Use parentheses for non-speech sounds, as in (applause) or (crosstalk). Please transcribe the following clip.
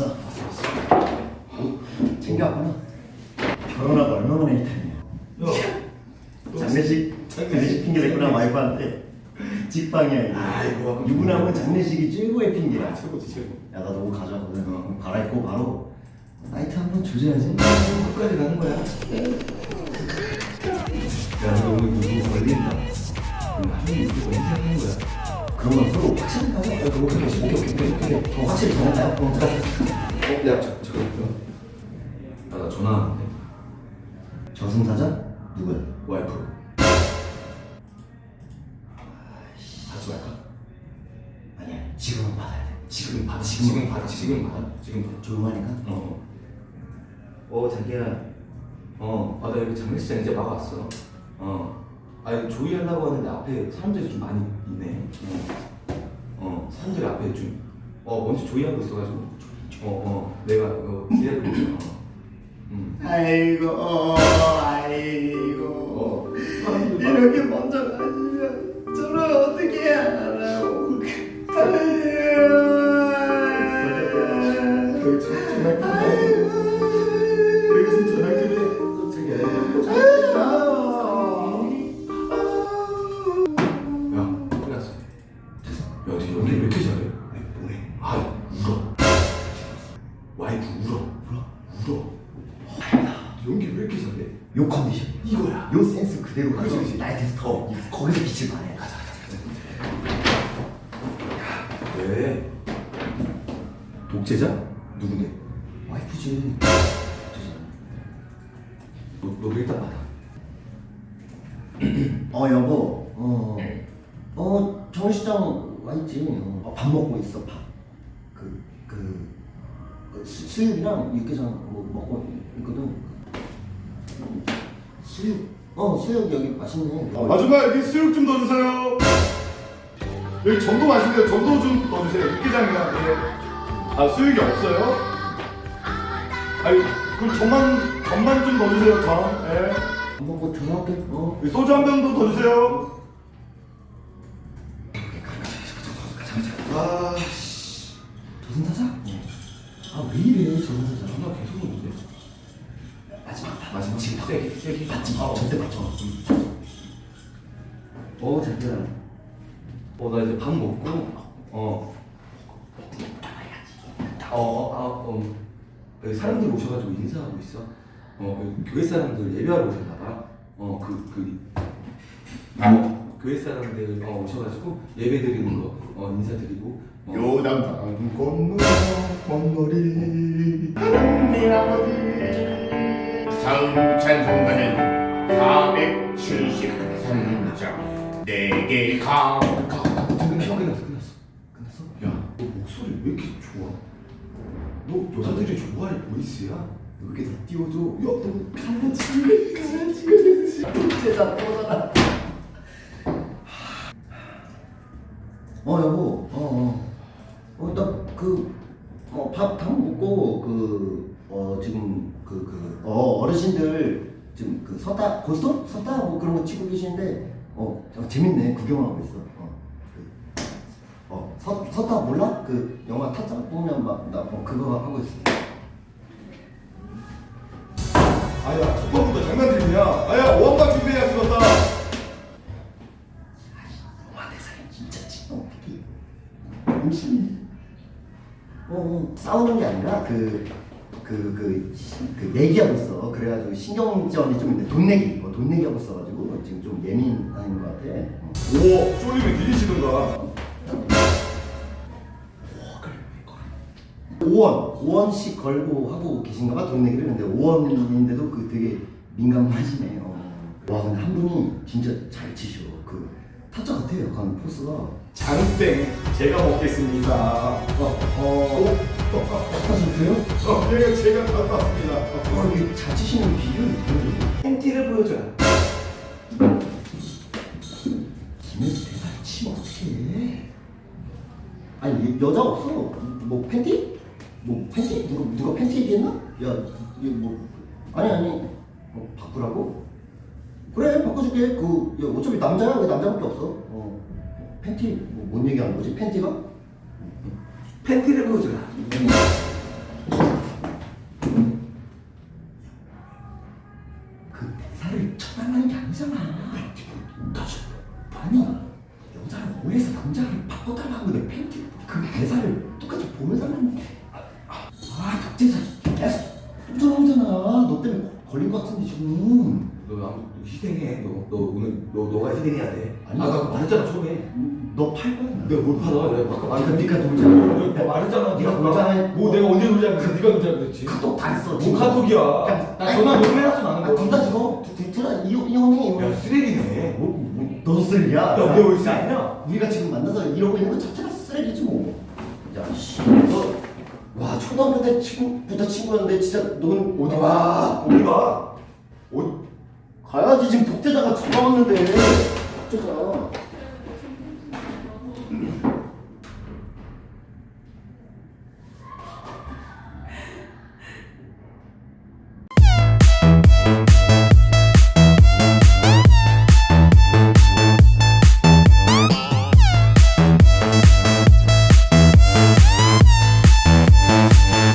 왔어. 오, 챙겨 왔구나. 결혼하고 얼마 만에 이 타임이야. 장례식, 장례식 핑계 댔구나, 와이프한테. 직방이야, 이거. 아이고, 유부남은 장례식이 최고의 핑계야. 최고지 최고. 야, 나 너무 가져왔거든. 어, 갈아입고 바로 나이트 한 번 조져야지. 끝까지 가는 거야. 야, 너 오늘 누구 걸린다. 그럼 한 명이 이렇게 인사하는 거야. 그런 건 서로 확실히 오케이, 오케이, 오케이, 오케이, 오케이. 어, 확실히 정했다. 어, 자. 어, 야, 저, 잠깐만. 아, 나 전화 왔는데. 저승사자? 누구야? 와이프. 하지 말까? 아니야, 지금은 받아야 돼. 지금 받아, 지금 받아, 지금 받아, 지금 받아. 조용하니까. 어. 어, 자기야. 어, 아, 나 여기 장례식장 이제 막 왔어. 어. 아, 이거 조의하려고 하는데 앞에 사람들이 좀 많이 있네. 어. 어, 사람들이 앞에 좀, 어, 먼저 조의하고 있어가지고. 어, 어, 내가 이거 기다리고 있어. 어. 음. 아이고, 아이고. 어. 이렇게 먼저 가시면 저를 어떻게 알아 너 연기 왜 이렇게 잘해? 요 컨디션, 이거야. 요 센스 그대로 가서 그치. 나이트에서 더 거기서 빛을 발해. 가자, 왜? 독재자? 누군데? 와이프지. 너, 너도 일단 받아. (clears throat) 어 여보, 어, 어 정시장 와 있지. 어, 밥 먹고 있어 밥. 그, 그 그, 수, 수육이랑 육개장 뭐 먹고 있거든. 수육, 어 수육 여기 맛있네. 어, 아줌마 여기 수육 좀 넣어주세요. 여기 전도 맛있는데 전도 좀 넣어주세요. 육개장이랑 예. 아 수육이 없어요? 아니 그럼 전만 전만 좀 넣어주세요. 전. 예. 밥 먹고 전화할게. 어. 여기 소주 한병더더 주세요. 아 씨. 저승사자? 아 왜 이래 저승사자? 전화 계속 오는데? 지금 세게, 세게. 맞지? 아, 절대 맞죠. 어 자기야. 어, 나 이제 밥 먹고, 어. 어, 어, 아, 어. 사람들 오셔가지고 인사하고 있어. 어, 교회 사람들 예배하러 오셨나봐. 어, 그, 그, 어, 교회 사람들 어, 오셔가지고 예배 드리는 거, 어, 인사드리고. 어. 요단 강 건너 먼거리 하나님 아버지 다음 찬송가는 473장 내게 가 끝났어, 끝났어, 끝났어. 끝났어? 야, 너 목소리 왜 이렇게 좋아? 너 여자들이 좋아할 보이스야? 이렇게 더 띄워줘. 야, 너 강아지, 강아지, 강아지. 제자 또잖아. 어 여보, 어, 어, 어, 나그어밥다 먹고 그 어 지금 그 그 어 어르신들 지금 그 섰다 고스톱? 섰다? 뭐 그런 거 치고 계시는데 어, 어, 재밌네. 구경하고 있어. 어, 그, 어 서, 섰다 몰라? 그 영화 타짜? 보면 막나 어, 그거 하고 있어. 아야 첫 번부터 장난질이냐 아야 오한가 준비해야 쓰겠다. 와, 내 사람 진짜 찐어 어떻게 음식. 어, 어 싸우는 게 아니라 그 그 그 그 내기하고 있어 그래가지고 신경전이 좀 있는데 돈 내기 뭐돈 내기하고 있어가지고 지금 좀 예민한 것 같아. 어. 오 쫄리면 니리시던가? 5원 5원씩 걸고 하고 계신가 봐 돈 내기를? 근데 5원인데도 그 되게 민감하시네 어. 와 근데 한 분이 진짜 잘 치셔. 그 타짜 같아요 약간 포스가. 장땡 제가 먹겠습니다. 어, 어, 어 떠셨어요? 어, 예, 제가 갖다 왔습니다 어, 이게 잘 치시는 비율이 보여줘. 팬티를 보여줘라. 김혜수 대발 치면 어떡해. 아니, 여자 없어. 뭐, 팬티? 뭐, 팬티? 누가, 누가 팬티 얘기했나? 야, 이게 뭐. 아니, 아니. 뭐, 바꾸라고? 그래, 바꿔줄게. 그, 야, 어차피 남자야. 왜 남자밖에 없어? 어. 팬티, 뭐, 뭔 얘기하는 거지? 팬티가? 팬티를 보여줘라. 그 대사를 쳐달라는 게 아니잖아. 다시 아니 여자를 오해해서 남자를 바꿔달라는 건데 팬티 그 대사를 똑같이 보여달라는 게. 아, 아 독재자 계속 쫓아오잖아. 너 때문에 걸린 것 같은데 지금. 너 아무 희생해. 너, 너 오늘 너 너가 희생해야 돼. 아니, 아까 말했잖아 처음에. 너팔 거야. 나. 내가 뭘 팔아? 내가 아까 말했 네가 놀자. 내가 말했잖아. 네가 놀자. 뭐 내가 언제 놀자 그랬어? 네가 놀자 그랬지. 카톡 다 했어. 뭐 카톡이야? 그냥 나 전화 몇 해놨어 나는 거. 둘다 죽어. 둘다 이혼해. 야 쓰레기네. 뭐, 뭐, 너도 쓰레기야. 야, 내가 왜 쓰레기냐? 우리가 지금 만나서 이러고 있는 거 자체가 쓰레기지 뭐. 야, 씨. 너, 와, 초등학교 때 친구부터 친구였는데 진짜 너는 어디 가? 어디 가? 어, 가야지 지금 독재자가 전화 왔는데. 독재자.